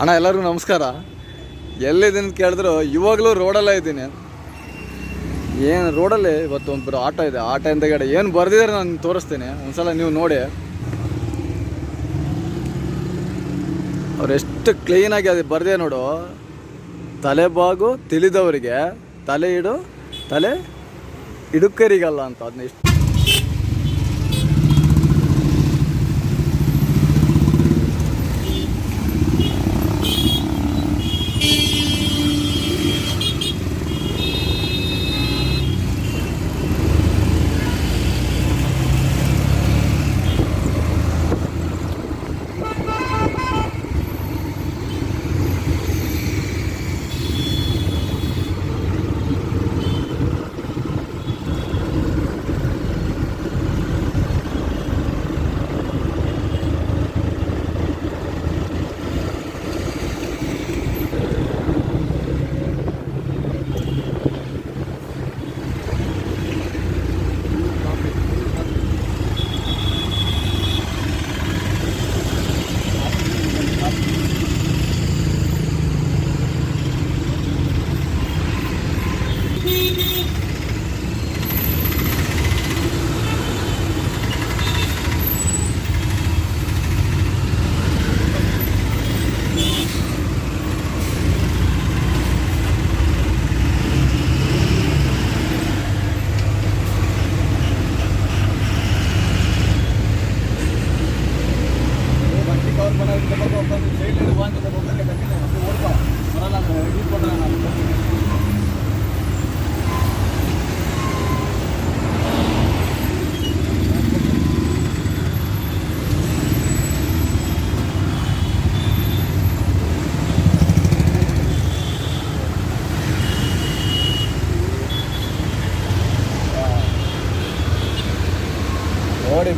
ಅಣ್ಣ, ಎಲ್ಲರಿಗೂ ನಮಸ್ಕಾರ. ಎಲ್ಲಿದ್ದೀನಿ ಕೇಳಿದ್ರು, ಇವಾಗಲೂ ರೋಡಲ್ಲೇ ಇದ್ದೀನಿ. ಏನು ರೋಡಲ್ಲಿ ಇವತ್ತು ಒಂದು ಆಟೋ ಇದೆ, ಆಟೋ ಹಿಂದೆಗಡೆ ಏನು ಬರೆದಿದ್ದಾರೆ ನಾನು ತೋರಿಸ್ತೀನಿ. ಒಂದ್ಸಲ ನೀವು ನೋಡಿ. ಅವ್ರು ಎಷ್ಟು ಕ್ಲೀನಾಗಿ ಅದು ಬರ್ದೇ ನೋಡು. ತಲೆಬಾಗು ತಿಳಿದವರಿಗೆ ತಲೆ ಇಡು, ತಲೆ ಇಡುಕರಿಗಲ್ಲ ಅಂತ, ಅದನ್ನ ಎಷ್ಟು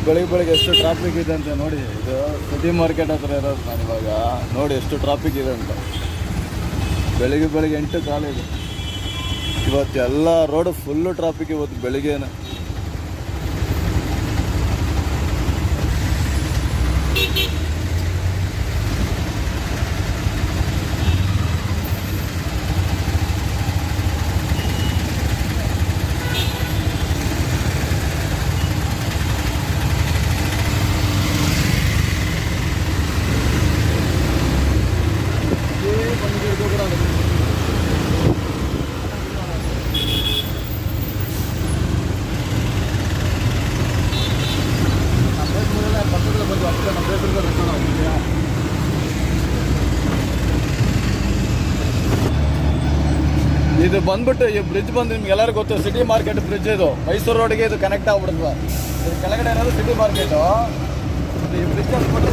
ಬೆಳಿಗ್ಗೆ ಬೆಳಿಗ್ಗೆ ಎಷ್ಟು ಟ್ರಾಫಿಕ್ ಇದೆ ಅಂತ ನೋಡಿ, ಇದು ಸಿಟಿ ಮಾರ್ಕೆಟ್ ಹತ್ರ ಇರೋದು ನಾನು ಇವಾಗ. ನೋಡಿ ಎಷ್ಟು ಟ್ರಾಫಿಕ್ ಇದೆ ಅಂತ. ಬೆಳಿಗ್ಗೆ ಬೆಳಿಗ್ಗೆ ಎಂಟು ಕಾಲ ಇದೆ. ಇವತ್ತು ಎಲ್ಲ ರೋಡು ಫುಲ್ಲು ಟ್ರಾಫಿಕ್ ಇವತ್ತು ಬೆಳಿಗ್ಗೆನೆ. ಇದು ಬಂದ್ಬಿಟ್ಟು ಈ ಬ್ರಿಡ್ಜ್ ಬಂದು ನಿಮ್ಗೆ ಎಲ್ಲರಿಗೂ ಗೊತ್ತು ಸಿಟಿ ಮಾರ್ಕೆಟ್ ಬ್ರಿಡ್ಜ್ ಇದು. ಮೈಸೂರು ರೋಡ್ಗೆ ಇದು ಕನೆಕ್ಟ್ ಆಗ್ಬಿಡುತ್ತೆ. ಇದು ಕೆಳಗಡೆ ಏನಾದ್ರು ಸಿಟಿ ಮಾರ್ಕೆಟು ಈ ಬ್ರಿಡ್ಜ್ ಅಂದ್ಬಿಟ್ಟು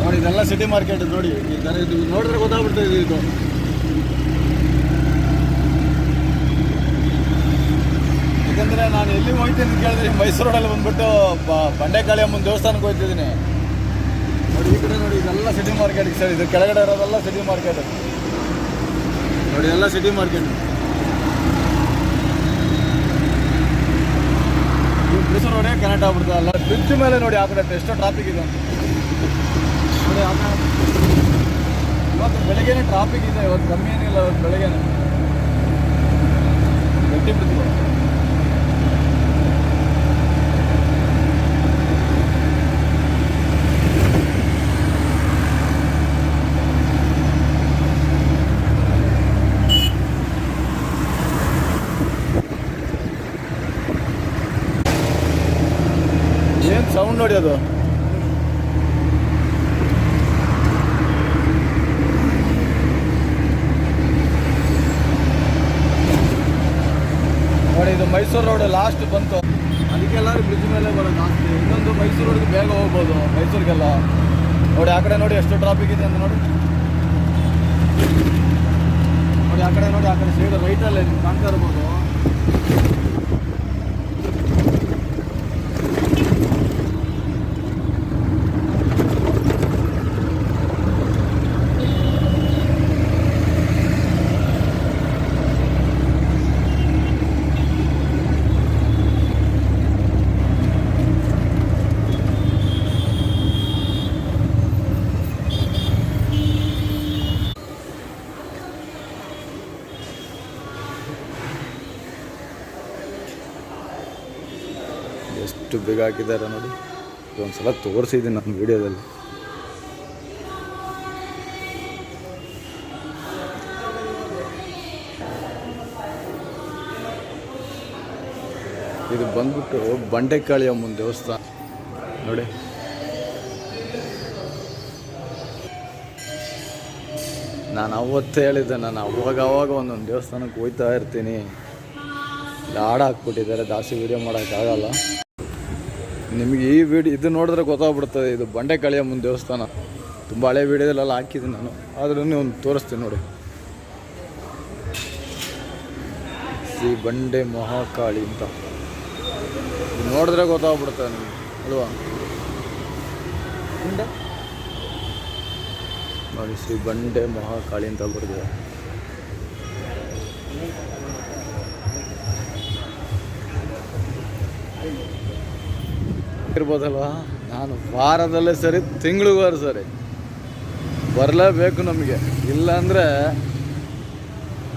ನೋಡಿ, ಇದೆಲ್ಲ ಸಿಟಿ ಮಾರ್ಕೆಟ್ ನೋಡಿ. ಈ ಥರ ಇದು ನೋಡಿದ್ರೆ ಗೊತ್ತಾಗ್ಬಿಡ್ತದೆ ಇದು. ಯಾಕಂದ್ರೆ ನಾನು ಎಲ್ಲಿ ಹೋಗ್ತೀನಿ ಅಂತ ಕೇಳಿದ್ರೆ ಮೈಸೂರು ರೋಡಲ್ಲಿ ಬಂದ್ಬಿಟ್ಟು ಬಂಡೆಕಾಳಿ ಅಮ್ಮನ ದೇವಸ್ಥಾನಕ್ಕೆ ಹೋಗ್ತಿದ್ದೀನಿ ನೋಡಿ, ಈ ಕಡೆ ನೋಡಿ, ಇದೆಲ್ಲ ಸಿಟಿ ಮಾರ್ಕೆಟ್ ಸರ್, ಇದು ಕೆಳಗಡೆ ಇರೋದೆಲ್ಲ ಸಿಟಿ ಮಾರ್ಕೆಟ್ ನೋಡಿ, ಎಲ್ಲ ಸಿಟಿ ಮಾರ್ಕೆಟ್ ಮೈಸೂರು ರೋಡೇ ಕನೆಕ್ಟ್ ಆಗ್ಬಿಡ್ತದೆ ಅಲ್ಲ ಬ್ರಿಡ್ಜ್ ಮೇಲೆ ನೋಡಿ ಆ ಕಡೆ ಎಷ್ಟೋ ಟ್ರಾಫಿಕ್ ಇದೆ ನೋಡಿ, ಆ ಇವತ್ತು ಬೆಳಗ್ಗೆನೇ ಟ್ರಾಫಿಕ್ ಇದೆ, ಇವತ್ತು ಕಮ್ಮಿ ಏನಿಲ್ಲ, ಇವತ್ತು ಬೆಳಗ್ಗೆನೆ. ಗಟ್ಟಿ ಬಿಡ್ತೀವಿ ಏನು ನೋಡಿ ಅದು. ನೋಡಿ, ಇದು ಮೈಸೂರು ರೋಡ್ ಲಾಸ್ಟ್ ಬಂತು. ಅದಕ್ಕೆಲ್ಲರೂ ಬ್ರಿಡ್ಜ್ ಮೇಲೆ ಬರೋದು ಜಾಸ್ತಿ. ಇನ್ನೊಂದು ಮೈಸೂರು ರೋಡ್ಗೆ ಬೇಗ ಹೋಗ್ಬೋದು, ಮೈಸೂರಿಗೆಲ್ಲ. ನೋಡಿ, ಆ ಕಡೆ ನೋಡಿ ಎಷ್ಟು ಟ್ರಾಫಿಕ್ ಇದೆ ಅಂತ ನೋಡಿ. ನೋಡಿ, ಆ ಕಡೆ ನೋಡಿ, ಆ ಕಡೆ ಸೈಡ್ ರೈಟಲ್ಲೇ ಕಾಣ್ತಾ ಇರ್ಬೋದು. ಎಷ್ಟು ಬೇಗ ಹಾಕಿದ್ದಾರೆ ನೋಡಿ. ಇದೊಂದ್ಸಲ ತೋರಿಸಿದ್ದೀನಿ ನನ್ನ ವಿಡಿಯೋದಲ್ಲಿ. ಇದು ಬಂದ್ಬಿಟ್ಟು ಬಂಡೆಕಾಳಿಯ ಮುಂದೆ ದೇವಸ್ಥಾನ. ನೋಡಿ. ನಾನು ಅವತ್ತೇ ಹೇಳಿದ್ದೆ, ನಾನು ಅವಾಗ ಅವಾಗ ಒಂದೊಂದು ದೇವಸ್ಥಾನಕ್ಕೆ ಹೋಗ್ತಾ ಇರ್ತೀನಿ. ಹಾಡು ಹಾಕ್ಬಿಟ್ಟಿದ್ದಾರೆ, ಜಾಸ್ತಿ ವೀಡಿಯೋ ಮಾಡೋಕ್ಕಾಗಲ್ಲ. ನಿಮಗೆ ಈ ವಿಡಿಯೋ ಇದು ನೋಡಿದ್ರೆ ಗೊತ್ತಾಗ್ಬಿಡ್ತದೆ ಇದು ಬಂಡೆ ಕಾಳಿಯ ಮುಂದೆ ದೇವಸ್ಥಾನ. ತುಂಬ ಹಳೆ ವೀಡಿಯೋದಲ್ಲೆಲ್ಲ ಹಾಕಿದ್ದೀನಿ ನಾನು. ಆದ್ರೂ ಒಂದು ತೋರಿಸ್ತೀನಿ ನೋಡಿ. ಶ್ರೀ ಬಂಡೆ ಮಹಾಕಾಳಿ ಅಂತ. ನೋಡಿದ್ರೆ ಗೊತ್ತಾಗ್ಬಿಡ್ತದೆ ನಿಮಗೆ, ಅಲ್ವಾ? ನೋಡಿ, ಶ್ರೀ ಬಂಡೆ ಮಹಾಕಾಳಿ ಅಂತ ಬರ್ದಿದೆ. ಇರ್ಬೋದಲ್ವಾ ನಾನು ವಾರದಲ್ಲೇ ಸರಿ ತಿಂಗಳಿಗಾರು ಸರಿ ಬರಲೇಬೇಕು ನಮಗೆ. ಇಲ್ಲಾಂದರೆ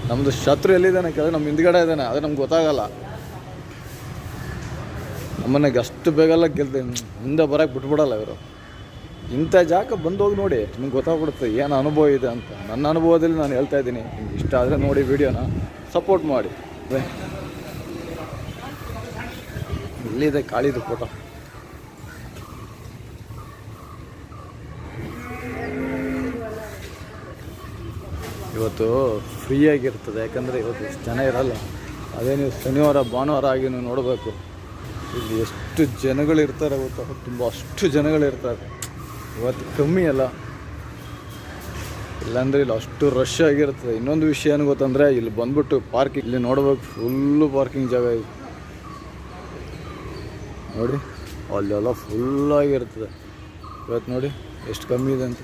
ನಮ್ಮದು ಶತ್ರು ಎಲ್ಲಿದ್ದಾನೆ ಕೇಳಿದ್ರೆ ನಮ್ಮ ಹಿಂದ್ಗಡೆ ಇದ್ದಾನೆ, ಅದು ನಮ್ಗೆ ಗೊತ್ತಾಗಲ್ಲ. ನಮ್ಮನೆಗೆ ಅಷ್ಟು ಬೇಗಲ್ಲ ಗೆಲ್ತೀನಿ ಮುಂದೆ ಬರೋಕೆ ಬಿಟ್ಬಿಡಲ್ಲ ಇವರು. ಇಂಥ ಜಾಗ ಬಂದೋಗಿ ನೋಡಿ, ನಿಮ್ಗೆ ಗೊತ್ತಾಗ್ಬಿಡುತ್ತೆ, ಏನು ಅನುಭವ ಇದೆ ಅಂತ. ನನ್ನ ಅನುಭವದಲ್ಲಿ ನಾನು ಹೇಳ್ತಾ ಇದ್ದೀನಿ, ನಿಮ್ಗೆ ಇಷ್ಟ ಆದರೆ ನೋಡಿ ವಿಡಿಯೋನ ಸಪೋರ್ಟ್ ಮಾಡಿ. ಇಲ್ಲಿದೆ ಕಾಳಿದು ಫೋಟೋ. ಇವತ್ತು ಫ್ರೀಯಾಗಿರ್ತದೆ, ಯಾಕಂದರೆ ಇವತ್ತು ಇಷ್ಟು ಜನ ಇರಲ್ಲ. ಅದೇ ನೀವು ಶನಿವಾರ, ಭಾನುವಾರ ಆಗಿ ನೀವು ನೋಡಬೇಕು. ಇಲ್ಲಿ ಎಷ್ಟು ಜನಗಳಿರ್ತಾರೆ ಇವತ್ತು ತುಂಬ ಅಷ್ಟು ಜನಗಳಿರ್ತಾರೆ ಇವತ್ತು ಕಮ್ಮಿ ಅಲ್ಲ. ಇಲ್ಲಾಂದರೆ ಇಲ್ಲಿ ಅಷ್ಟು ರಶ್ ಆಗಿರ್ತದೆ. ಇನ್ನೊಂದು ವಿಷಯ ಏನು ಗೊತ್ತಂದರೆ, ಇಲ್ಲಿ ಬಂದ್ಬಿಟ್ಟು ಪಾರ್ಕಿಂಗ್ ಇಲ್ಲಿ ನೋಡ್ಬೇಕು ಫುಲ್ಲು ಪಾರ್ಕಿಂಗ್ ಜಾಗ ಇದೆ. ನೋಡಿ, ಅಲ್ಲೆಲ್ಲ ಫುಲ್ಲಾಗಿರ್ತದೆ ಇವತ್ತು ನೋಡಿ, ಎಷ್ಟು ಕಮ್ಮಿ ಇದೆ ಅಂತ.